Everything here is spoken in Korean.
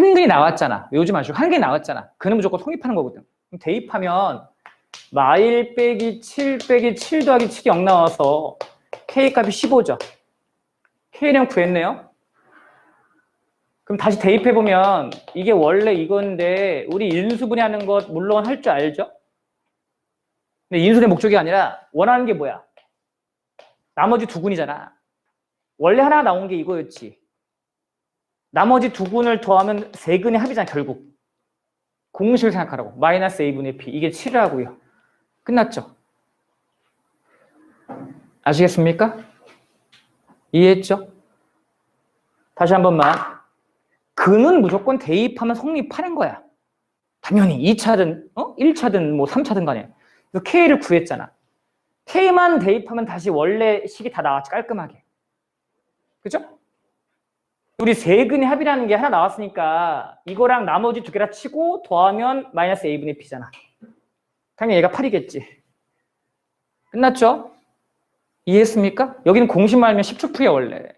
한근이 나왔잖아. 외우지 마시고 한근이 나왔잖아. 그는 무조건 성립하는 거거든. 그럼 대입하면 마일 빼기 7 빼기 7 더하기 7이 0 나와서 k 값이 15죠. k량 구했네요. 그럼 다시 대입해 보면 이게 원래 이건데 우리 인수분해 하는 것 물론 할 줄 알죠? 근데 인수의 목적이 아니라 원하는 게 뭐야? 나머지 두 군이잖아. 원래 하나 나온 게 이거였지. 나머지 두 군을 더하면 세 근의 합이잖아, 결국. 공식을 생각하라고. 마이너스 a분의 p. 이게 7이라고요. 끝났죠? 아시겠습니까? 이해했죠? 다시 한 번만. 근은 무조건 대입하면 성립하는 거야. 당연히 2차든, 어? 1차든, 뭐 3차든 간에. K를 구했잖아. K만 대입하면 다시 원래 식이 다 나왔지, 깔끔하게. 그죠? 우리 세근의 합이라는 게 하나 나왔으니까 이거랑 나머지 두 개 다 치고 더하면 마이너스 a분의 p잖아. 당연히 얘가 8이겠지. 끝났죠? 이해했습니까? 여기는 공식만 알면 10초 풀이야 원래.